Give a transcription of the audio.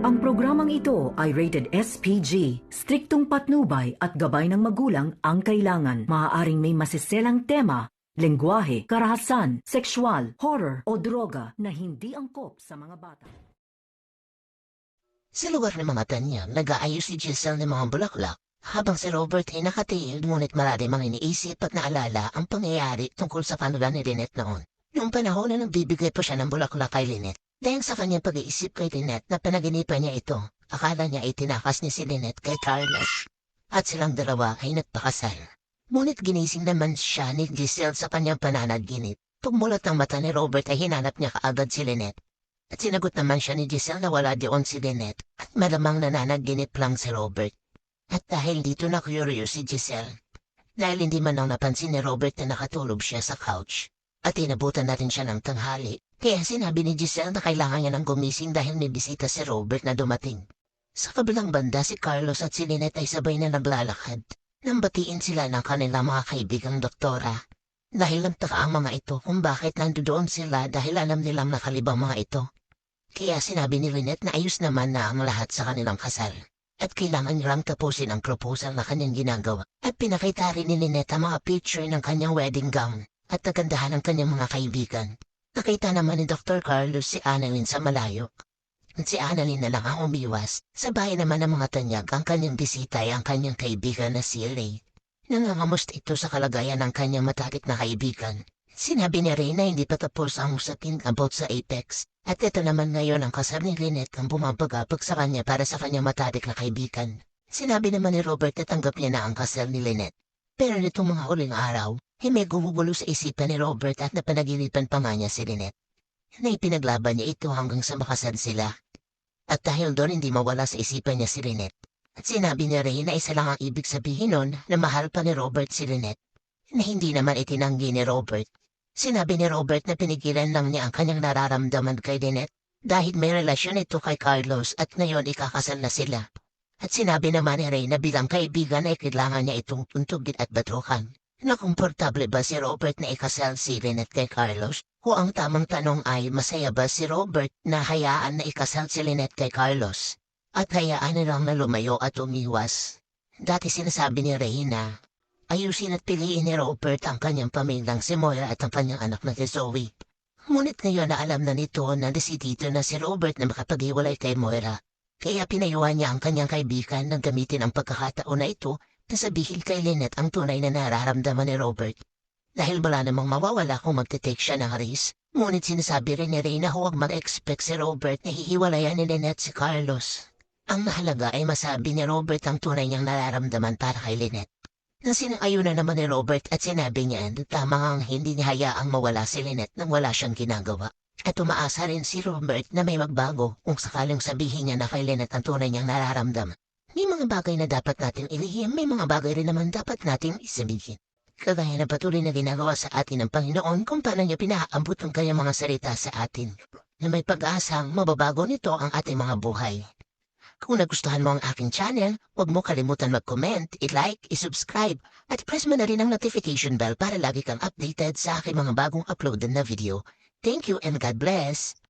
Ang programang ito ay rated SPG. Striktong patnubay at gabay ng magulang ang kailangan. Maaaring may masiselang tema, lengguwahe, karahasan, sexual, horror o droga na hindi angkop sa mga bata. Sa lugar ng mga tanya, nag-aayos si Giselle ng mga bulaklak habang si Robert ay nakatiil ngunit marami mga iniisip at naalala ang pangyayari tungkol sa kanila ni Lynette noon. Noong panahon na nagbibigay pa siya ng bulaklak kay Lynette, dahil sa kanyang pag-iisip kay Lynette na panaginipan niya ito, akala niya ay tinakas niya si Lynette kay Carlos at silang dalawa ay nagpakasal. Ngunit ginising naman siya ni Giselle sa kanyang pananaginip. Pagmulat ng mata ni Robert ay hinanap niya kaagad si Lynette. At sinagot naman siya ni Giselle na wala diyon si Lynette at malamang nananaginip lang si Robert. At dahil dito na curious si Giselle, dahil hindi man lang napansin ni Robert na nakatulog siya sa couch, at inabutan natin siya ng tanghali, kaya sinabi ni Giselle na kailangan niya ng gumising dahil may bisita si Robert na dumating. Sa kabilang banda si Carlos at si Lynette ay sabay na naglalakad. Nang batiin sila ng kanilang mga kaibigang doktora. Dahil nagtaka ang mga ito kung bakit nandoon sila dahil alam nilang nakalibang mga ito. Kaya sinabi ni Lynette na ayos naman na ang lahat sa kanilang kasal. At kailangan nilang tapusin ang proposal na kanyang ginagawa. At pinakita rin ni Lynette ang mga picture ng kanyang wedding gown at nagandahan ng kanyang mga kaibigan. Nakita naman ni Dr. Carlos si Annalyn sa malayo. At si Annalyn na lang ang umiwas. Sa bahay naman ng mga tanyag ang kanyang bisita ay ang kanyang kaibigan na si Ray. Nangangamusta ito sa kalagayan ng kanyang matarik na kaibigan. Sinabi ni Ray na hindi pa tapos ang usapin about sa Apex. At ito naman ngayon ang kasal ni Lynette ang bumabagabag sa kanya para sa kanyang matarik na kaibigan. Sinabi naman ni Robert na tanggap niya na ang kasal ni Lynette. Pero nitong mga uling araw, may gumugulo sa isipan ni Robert at napanaginipan pa nga niya si Lynette. Na ipinaglaban niya ito hanggang sa makasal sila. At dahil doon hindi mawala sa isipan niya si Lynette. At sinabi ni Ray na isa lang ang ibig sabihin nun na mahal pa ni Robert si Lynette. Na hindi naman itinanggi ni Robert. Sinabi ni Robert na pinigilan lang niya ang kanyang nararamdaman kay Lynette dahil may relasyon ito kay Carlos at ngayon ikakasal na sila. At sinabi naman ni Ray na bilang kaibigan ay kailangan niya itong tuntugin at batukan. Nakomportable ba si Robert na ikasal si Lynette kay Carlos? O ang tamang tanong ay masaya ba si Robert na hayaan na ikasal si Lynette kay Carlos? At hayaan na lang na lumayo at umiwas. Dati sinasabi ni Ray na ayusin at piliin ni Robert ang kanyang pamilyang si Moira at ang kanyang anak na si Zoe. Ngunit ngayon na alam na nito na desidito na si Robert na makapag-iwalay kay Moira. Kaya pinayuhan niya ang kanyang kaibigan na gamitin ang pagkakataon na ito na sabihin kay Lynette ang tunay na nararamdaman ni Robert. Dahil wala namang mawawala kung magte-take siya ng risk. Ngunit sinasabi rin ni Ray na huwag mag-expect si Robert na hihiwalayan ni Lynette si Carlos. Ang mahalaga ay masabi ni Robert ang tunay niyang nararamdaman para kay Lynette. Nang sinayunan naman ni Robert at sinabi niya na tama ang hindi niya hayaang mawala si Lynette nang wala siyang ginagawa. At umaasa rin si Robert na may magbago kung sakaling sabihin niya na kay Lynette ang tunay niyang nararamdaman. May mga bagay na dapat natin ilihim, may mga bagay rin naman dapat natin isabihin. Kagaya na patuloy na ginagawa sa atin ng Panginoon kung paano niya pinaabot ang kanyang mga salita sa atin. Na may pag-asang mababago nito ang ating mga buhay. Kung nagustuhan mo ang aking channel, huwag mo kalimutan mag-comment, i-like, i-subscribe, at press mo na rin ang notification bell para lagi kang updated sa aking mga bagong uploaded na video. Thank you and God bless!